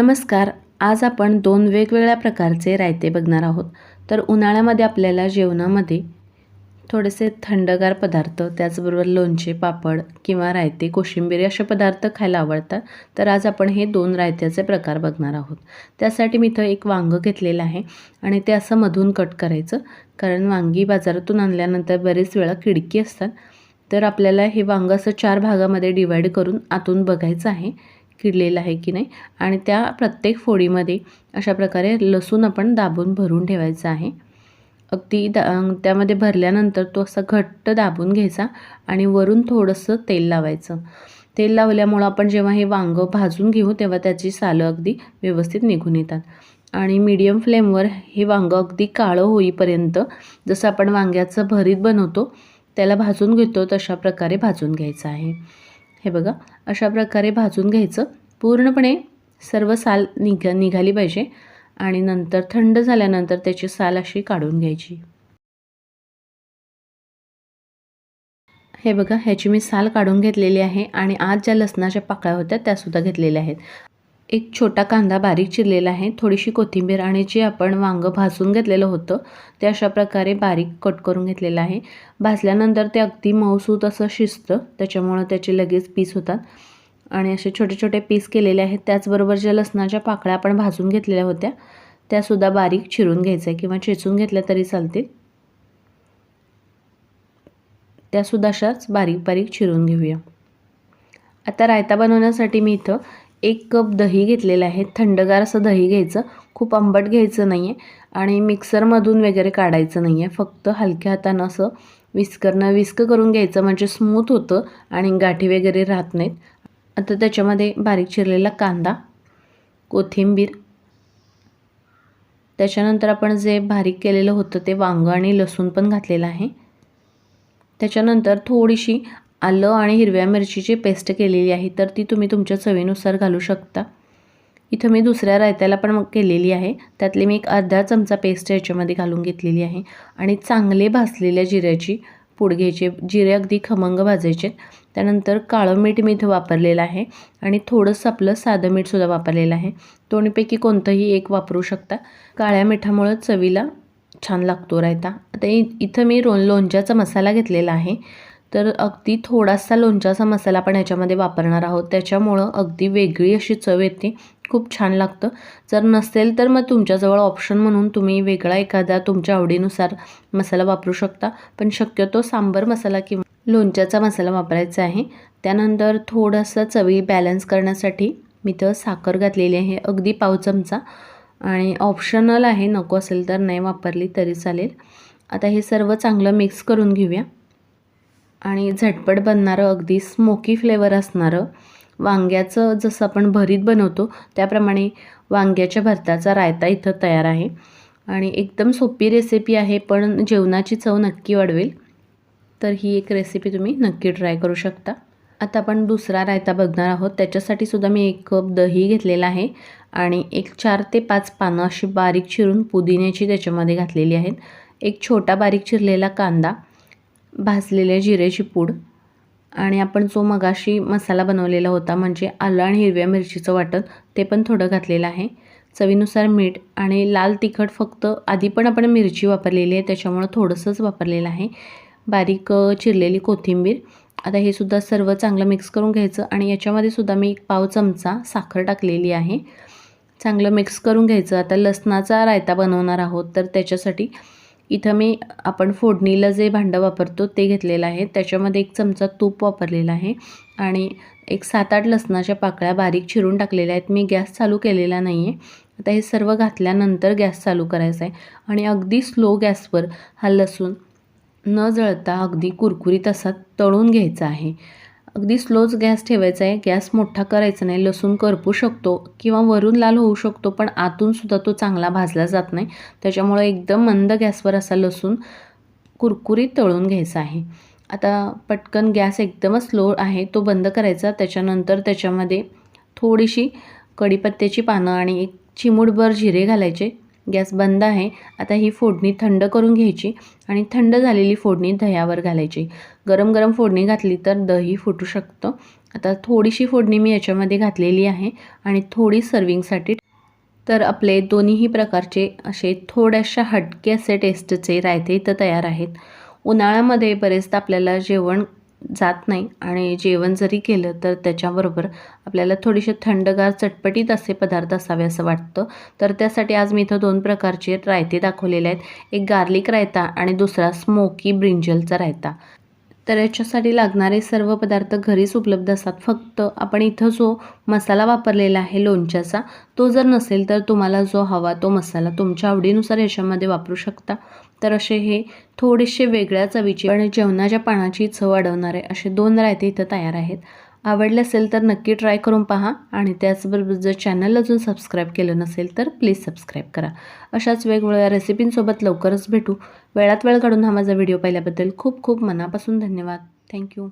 नमस्कार आज आपण दोन वेगवेगळ्या प्रकारचे रायते बघणार आहोत. तर उन्हाळ्यामध्ये आपल्याला जेवणामध्ये थोडेसे थंडगार पदार्थ त्याचबरोबर लोणचे पापड किंवा रायते कोशिंबीर असे पदार्थ खायला आवडतात. तर आज आपण हे दोन रायत्याचे प्रकार बघणार आहोत. त्यासाठी मी इथं एक वांगं घेतलेलं आहे आणि ते असं मधून कट करायचं. कारण वांगी बाजारातून आणल्यानंतर बरेच वेळा खिडकी असतात. तर आपल्याला हे वांगं असं चार भागामध्ये डिवाईड करून आतून बघायचं आहे. किडलेलं आहे की नाही. आणि त्या प्रत्येक फोडीमध्ये अशा प्रकारे लसूण आपण दाबून भरून ठेवायचा आहे. अगदी दा त्यामध्ये भरल्यानंतर तो असा घट्ट दाबून घ्यायचा आणि वरून थोडंसं तेल लावायचं. तेल लावल्यामुळं आपण जेव्हा हे वांगं भाजून घेऊ तेव्हा त्याची सालं अगदी व्यवस्थित निघून येतात. आणि मीडियम फ्लेमवर हे वांगं अगदी काळं होईपर्यंत जसं आपण वांग्याचं भरीत बनवतो त्याला भाजून घेतो तशा प्रकारे भाजून घ्यायचं आहे. हे बघा अशा प्रकारे भाजून घ्यायचं. पूर्णपणे सर्व साल निघ निघाली पाहिजे आणि नंतर थंड झाल्यानंतर त्याची साल अशी काढून घ्यायची. हे बघा ह्याची मी साल काढून घेतलेली आहे आणि आज ज्या लसणाच्या पाकळ्या होत्या त्यासुद्धा घेतलेल्या आहेत. एक छोटा कांदा बारीक चिरलेला आहे थोडीशी कोथिंबीर आणि जे आपण वांगं भाजून घेतलेलं होतं ते अशा प्रकारे बारीक कट करून घेतलेलं आहे. भाजल्यानंतर ते अगदी मऊसूत असं शिजतं त्याच्यामुळं त्याचे लगेच पीस होतात. आणि असे छोटे छोटे पीस केलेले आहेत त्याचबरोबर ज्या लसणाच्या पाकळ्या आपण भाजून घेतलेल्या होत्या त्यासुद्धा बारीक चिरून घ्यायचं आहे किंवा चेचून घेतल्या तरी चालतील. त्यासुद्धा अशाच बारीक बारीक चिरून घेऊया. आता रायता बनवण्यासाठी मी इथं एक कप दही घेतलेलं आहे. थंडगार असं दही घ्यायचं. खूप आंबट घ्यायचं नाही आहे आणि मिक्सरमधून वगैरे काढायचं नाही आहे फक्त हलक्या हातानं असं विस्करनं विस्क करून घ्यायचं. म्हणजे स्मूथ होतं आणि गाठी वगैरे राहत नाहीत. आता त्याच्यामध्ये बारीक चिरलेला कांदा कोथिंबीर. त्याच्यानंतर आपण जे बारीक केलेलं होतं ते वांगं आणि लसूण पण घातलेलं आहे. त्याच्यानंतर थोडीशी आलं आणि हिरव्या मिरचीची पेस्ट केलेली आहे तर ती तुम्ही तुमच्या चवीनुसार घालू शकता. इथं मी दुसऱ्या रायत्याला पण मग केलेली आहे. त्यातली मी एक अर्धा चमचा पेस्ट याच्यामध्ये घालून घेतलेली आहे. आणि चांगले भासलेल्या जिऱ्याची पूड घ्यायची. जिरे अगदी खमंग भाजायचे त्यानंतर काळं मीठ मी इथं वापरलेलं आहे. आणि थोडंसं आपलं साधं मीठसुद्धा वापरलेलं आहे. दोन्हीपैकी कोणतंही एक वापरू शकता. काळ्या मिठामुळं चवीला छान लागतो रायता. आता इथं मी रो लोणच्याचा मसाला घेतलेला आहे. तर अगदी थोडासा लोणच्याचा मसाला आपण ह्याच्यामध्ये वापरणार आहोत. त्याच्यामुळं अगदी वेगळी अशी चव येते. खूप छान लागतं. जर नसेल तर मग तुमच्याजवळ ऑप्शन म्हणून तुम्ही वेगळा एखादा तुमच्या आवडीनुसार मसाला वापरू शकता. पण शक्यतो सांबर मसाला किंवा लोणच्याचा मसाला वापरायचा आहे. त्यानंतर थोडंसं चवी बॅलन्स करण्यासाठी मी तर साखर घातलेली आहे. अगदी पाव चमचा. आणि ऑप्शनल आहे. नको असेल तर नाही वापरली तरी चालेल. आता हे सर्व चांगलं मिक्स करून घेऊया. आणि झटपट बनणारं अगदी स्मोकी फ्लेवर असणारं वांग्याचं जसं आपण भरीत बनवतो त्याप्रमाणे वांग्याच्या भरताचा रायता इथं तयार आहे. आणि एकदम सोपी रेसिपी आहे पण जेवणाची चव नक्की वाढवेल. तर ही एक रेसिपी तुम्ही नक्की ट्राय करू शकता. आता आपण दुसरा रायता बघणार आहोत. त्याच्यासाठी सुद्धा मी एक कप दही घेतलेला आहे आणि एक चार ते पाच पानं अशी बारीक चिरून पुदिन्याची त्याच्यामध्ये घातलेली आहेत. एक छोटा बारीक चिरलेला कांदा भाजलेले जिरेची पूड आणि आपण जो मगाशी मसाला बनवलेला होता म्हणजे आलं आणि हिरव्या मिरचीचं वाटण ते पण थोडं घातलेलं आहे. चवीनुसार मीठ आणि लाल तिखट फक्त आधी पण आपण मिरची वापरलेली आहे त्याच्यामुळं थोडंसंच वापरलेलं आहे. बारीक चिरलेली कोथिंबीर. आता हे सुद्धा सर्व चांगलं मिक्स करून घ्यायचं आणि याच्यामध्ये सुद्धा मी एक पाव चमचा साखर टाकलेली आहे. चांगलं मिक्स करून घ्यायचं. आता लसणाचा रायता बनवणार आहोत तर त्याच्यासाठी इथं मी आपण फोडणीला जे भांडं वापरतो ते घेतलेलं आहे. त्याच्यामध्ये एक चमचा तूप वापरलेला आहे आणि एक सात आठ लसणाच्या पाकळ्या बारीक चिरून टाकलेल्या आहेत. मी गॅस चालू केलेला नाही आहे आता हे सर्व घातल्यानंतर गॅस चालू करायचा आहे. आणि अगदी स्लो गॅसवर हा लसूण न जळता अगदी कुरकुरीत असा तळून घ्यायचा आहे. अगदी स्लोच गॅस ठेवायचा आहे गॅस मोठा करायचा नाही लसूण करपू शकतो किंवा वरून लाल होऊ शकतो पण आतूनसुद्धा तो चांगला भाजला जात नाही. त्याच्यामुळे एकदम मंद गॅसवर असा लसूण कुरकुरीत तळून घ्यायचा आहे. आता पटकन गॅस एकदमच स्लो आहे तो बंद करायचा. त्याच्यानंतर त्याच्यामध्ये थोडीशी कढीपत्त्याची पानं आणि एक चिमूटभर जिरे घालायचे. गॅस बंद आहे. आता ही फोडणी थंड करून घ्यायची आणि थंड झालेली फोडणी दह्यावर घालायची. गरम गरम फोडणी घातली तर दही फुटू शकतं. आता थोडीशी फोडणी मी याच्यामध्ये घातलेली आहे आणि थोडी सर्विंगसाठी तर आपले दोन्हीही प्रकारचे असे थोड्याशा हटके असे टेस्टचे रायते इथं तयार आहेत. उन्हाळ्यामध्ये बरेचदा आपल्याला जेवण जात नाही आणि जेवण जरी केलं तर त्याच्याबरोबर आपल्याला थोडीशी थंडगार चटपटीत असे पदार्थ असावे असं वाटतं. तर त्यासाठी आज मी इथं दोन प्रकारचे रायते दाखवलेले आहेत. एक गार्लिक रायता आणि दुसरा स्मोकी ब्रिंजलचा रायता. तर याच्यासाठी लागणारे सर्व पदार्थ घरीच उपलब्ध असतात. फक्त आपण इथं जो मसाला वापरलेला आहे लोणच्याचा तो जर नसेल तर तुम्हाला जो हवा तो मसाला तुमच्या आवडीनुसार याच्यामध्ये वापरू शकता. तर असे हे थोडेसे वेगळ्या चवीचे आणि जेवणाच्या पानाची चव वाढवणारे असे दोन रायते इथं तयार आहेत. आवडलं असेल तर नक्की ट्राय करून पहा. आणि त्याचबरोबर जर चॅनल अजून सबस्क्राईब केलं नसेल तर प्लीज सबस्क्राईब करा. अशाच वेगवेगळ्या रेसिपींसोबत लवकरच भेटू. वेळात वेळ काढून हा माझा व्हिडिओ पाहिल्याबद्दल खूप खूप मनापासून धन्यवाद. थँक्यू